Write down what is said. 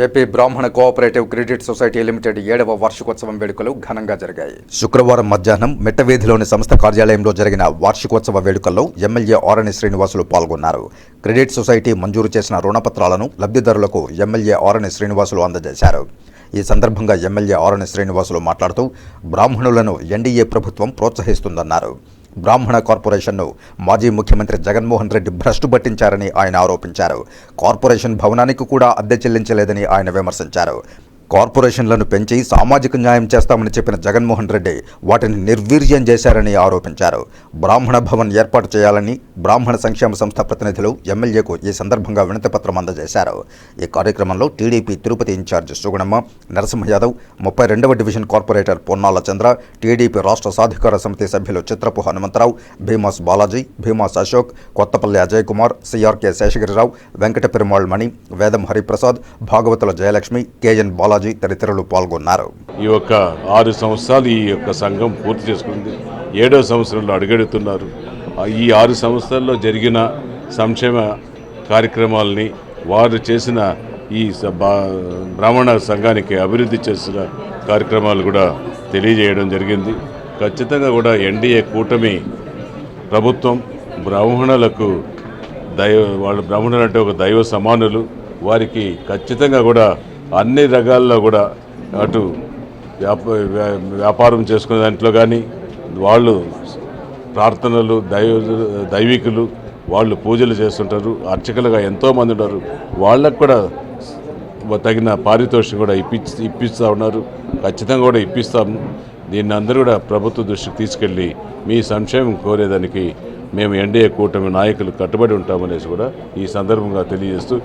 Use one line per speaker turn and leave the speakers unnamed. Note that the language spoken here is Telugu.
ఏపీ బ్రాహ్మణ కోఆపరేటివ్ క్రెడిట్ సొసైటీ లిమిటెడ్ ఏడవ వార్షికోత్సవం వేడుకలు ఘనంగా జరిగాయి. శుక్రవారం మధ్యాహ్నం మిట్టవీధిలోని సంస్థ కార్యాలయంలో జరిగిన వార్షికోత్సవ వేడుకల్లో ఎమ్మెల్యే ఆరణి శ్రీనివాసులు పాల్గొన్నారు. క్రెడిట్ సొసైటీ మంజూరు చేసిన రుణపత్రాలను లబ్ధిదారులకు ఎమ్మెల్యే ఆరణి శ్రీనివాసులు అందజేశారు. ఈ సందర్భంగా ఎమ్మెల్యే ఆరణి శ్రీనివాసులు మాట్లాడుతూ బ్రాహ్మణులను ఎన్డీఏ ప్రభుత్వం ప్రోత్సహిస్తుందన్నారు. బ్రాహ్మణ కార్పొరేషన్ను మాజీ ముఖ్యమంత్రి జగన్మోహన్ రెడ్డి భ్రష్టు పట్టించారని ఆయన ఆరోపించారు. కార్పొరేషన్ భవనానికి కూడా అద్దె చెల్లించలేదని ఆయన విమర్శించారు. కార్పొరేషన్లను పెంచి సామాజిక న్యాయం చేస్తామని చెప్పిన జగన్మోహన్ రెడ్డి వాటిని నిర్వీర్యం చేశారని ఆరోపించారు. బ్రాహ్మణ భవన్ ఏర్పాటు చేయాలని బ్రాహ్మణ సంక్షేమ సంస్థ ప్రతినిధులు ఎమ్మెల్యేకు ఈ సందర్భంగా వినతిపత్రం అందజేశారు. ఈ కార్యక్రమంలో టీడీపీ తిరుపతి ఇన్ఛార్జ్ సుగుణమ్మ నరసింహ యాదవ్ ముప్పై రెండవ division corporator Ponnala Chandra TDP రాష్ట్ర సాధికార సమితి సభ్యులు చిత్రపు హనుమంతరావు భీమాస్ బాలాజీ భీమాస్ అశోక్ కొత్తపల్లి అజయ్ కుమార్ సిఆర్కే శేషగిరిరావు వెంకట పెరుమాళ్ మణి వేదం హరిప్రసాద్ భాగవతుల జయలక్ష్మి కేఎన్ బాలాజీ తదితరులు పాల్గొన్నారు.
ఈ యొక్క ఆరు సంవత్సరాలు ఈ యొక్క సంఘం పూర్తి చేసుకుంది. ఏడో సంవత్సరంలో అడుగెడుతున్నారు. ఈ ఆరు సంవత్సరాల్లో జరిగిన సంక్షేమ కార్యక్రమాలని వారు చేసిన ఈ బా- బ్రాహ్మణ సంఘానికి అభివృద్ధి చేసిన కార్యక్రమాలు కూడా తెలియజేయడం జరిగింది. ఖచ్చితంగా కూడా ఎన్డీఏ కూటమి ప్రభుత్వం బ్రాహ్మణులకు దైవ వాళ్ళు బ్రాహ్మణులు అంటే ఒక దైవ సమానులు. వారికి ఖచ్చితంగా కూడా అన్ని రకాల్లో కూడా అటు వ్యాప వ్యా- వ్యాపారం చేసుకునే దాంట్లో కానీ వాళ్ళు ప్రార్థనలు దైవ దైవికులు వాళ్ళు పూజలు చేస్తుంటారు అర్చకులుగా ఎంతోమంది ఉన్నారు. వాళ్ళకు కూడా తగిన పారితోషికం కూడా ఇప్పించి ఇప్పిస్తూ ఉన్నారు. ఖచ్చితంగా కూడా ఇప్పిస్తాము దీన్ని అందరూ కూడా ప్రభుత్వ దృష్టికి తీసుకెళ్ళి మీ సంక్షేమం కోరేదానికి మేము ఎన్డీఏ కూటమి నాయకులు కట్టుబడి ఉంటామనేసి కూడా ఈ సందర్భంగా తెలియజేస్తూ